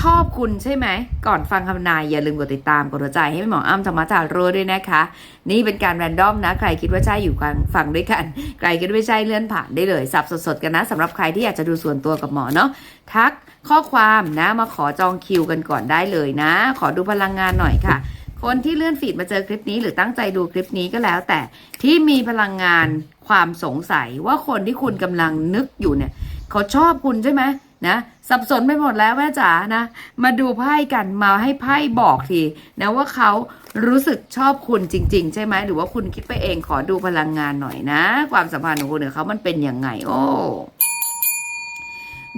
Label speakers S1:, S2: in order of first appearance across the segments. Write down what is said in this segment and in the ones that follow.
S1: ชอบคุณใช่ไหม ก่อนฟังคำนายอย่าลืมกดติดตามกดหัวใจให้หมออ้ำธรรมจารย์รู้ด้วยนะคะ นี่เป็นการแรนดอมนะ ใครคิดว่าใช่อยู่กันฟังด้วยกัน ใครคิดว่าไม่ใช่เลื่อนผ่านได้เลยสับสดๆกันนะสำหรับใครที่อยากจะดูส่วนตัวกับหมอเนาะทักข้อความนะมาขอจองคิวกันก่อนได้เลยนะ ขอดูพลังงานหน่อยค่ะ คนที่เลื่อนฟีดมาเจอคลิปนี้ หรือตั้งใจดูคลิปนี้ก็แล้ว แต่ที่มีพลังงานความสงสัยว่าคนที่คุณกำลังนึกอยู่เนี่ยเขาชอบคุณใช่ไหม นะสับสนไปหมดแล้วแม่จ๋านะ มาดูไพ่กันมาให้ไพ่บอกทีนะว่าเขารู้สึกชอบคุณจริง ๆ ใช่ไหมหรือว่าคุณคิดไปเองขอดูพลังงานหน่อยนะ ความสัมพันธ์ของคุณกับเขามันเป็นยังไง โอ้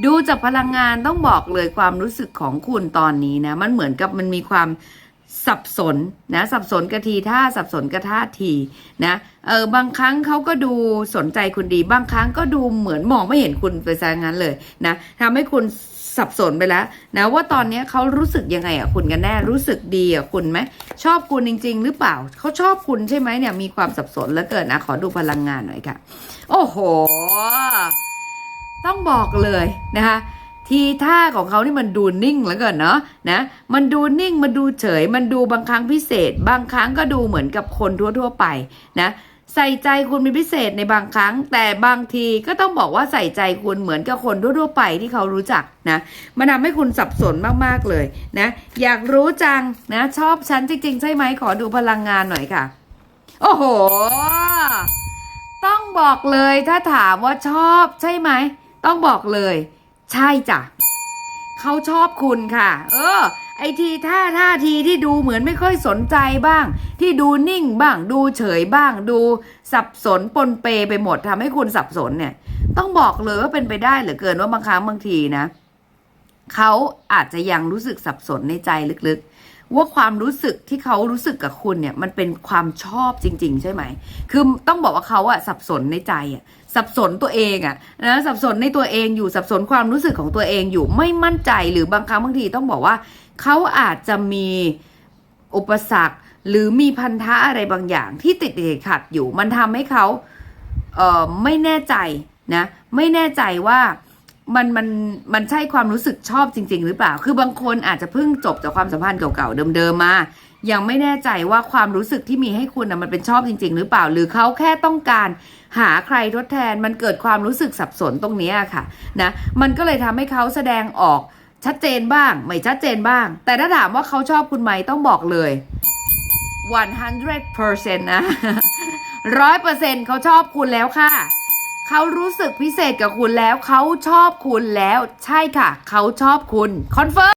S1: ดูจากพลังงานต้องบอกเลยความรู้สึกของคุณตอนนี้นะ มันเหมือนกับมันมีความ สับสนนะสับสนกะทีท่าสับสนกะท่าทีนะเออบางครั้งเขาก็ดูสนใจคุณดี บางครั้งก็ดูเหมือนมองไม่เห็นคุณไปซะงั้นเลยนะทำให้คุณสับสนไปแล้วนะว่าตอนนี้เขารู้สึกยังไงอะคุณกันแน่รู้สึกดีอะคุณไหมชอบคุณจริง ๆ หรือเปล่าเขาชอบคุณใช่ไหมเนี่ยมีความสับสนแล้วเกิดนะขอดูพลังงานหน่อยค่ะ โอ้โห ต้องบอกเลยนะคะ ทีท่าของเขานี่มันดูนิ่งแล้วเกินเนาะนะ มันดูนิ่งมันดูเฉย มันดูบางครั้งพิเศษ บางครั้งก็ดูเหมือนกับคนทั่ว ๆ ไปนะใส่ใจคุณเป็นพิเศษในบางครั้ง แต่บางทีก็ต้องบอกว่าใส่ใจคุณเหมือนกับคนทั่วๆไปที่เขารู้จักนะมันทำให้คุณสับสนมากๆเลยนะอยากรู้จังนะชอบฉันจริง ๆ ใช่ไหมขอดูพลังงานหน่อยค่ะ โอ้โห ต้องบอกเลยถ้าถามว่าชอบใช่ไหม ต้องบอกเลย ใช่จ้ะเขาชอบคุณค่ะ เออ ไอทีท่าท่าทีที่ดูเหมือนไม่ค่อยสนใจบ้าง ที่ดูนิ่งบ้าง ดูเฉยบ้าง ดูสับสนปนเปไปหมดทำให้คุณสับสนเนี่ย ต้องบอกเลยว่าเป็นไปได้เหลือเกินว่าบางครั้งบางทีนะเขาอาจจะยังรู้สึกสับสนในใจลึกๆ ว่าความรู้สึกที่เขารู้สึกกับคุณเนี่ย มันเป็นความชอบจริง ๆ ใช่ไหม คือต้องบอกว่าเขาอะสับสนในใจอะสับสนตัวเองอะนะสับสนในตัวเองอยู่สับสนความรู้สึกของตัวเองอยู่ไม่มั่นใจหรือบางครั้งบางทีต้องบอกว่า เขาอาจจะมีอุปสรรค หรือมีพันธะอะไรบางอย่างที่ติดขัดอยู่ มันทำให้เขาเอ่อไม่แน่ใจนะ ไม่แน่ใจว่า มันมันมันใช่ความรู้สึกชอบจริง ๆ หรือเปล่า คือบางคนอาจจะเพิ่งจบจากความสัมพันธ์เก่าๆเดิมๆมา ยังไม่แน่ใจว่าความรู้สึกที่มีให้คุณนะมันเป็นชอบจริง ๆ หรือเปล่า หรือเขาแค่ต้องการหาใครทดแทน มันเกิดความรู้สึกสับสนตรงนี้ค่ะนะ มันก็เลยทำให้เขาแสดงออกชัดเจนบ้าง ไม่ชัดเจนบ้าง แต่ถ้าถามว่าเขาชอบคุณไหมต้องบอกเลย 100%นะร้อยเปอร์เซ็นเขาชอบคุณแล้วค่ะ เขารู้สึกพิเศษกับคุณแล้ว เขาชอบคุณแล้ว ใช่ค่ะ เขาชอบคุณคอนเฟิร์ม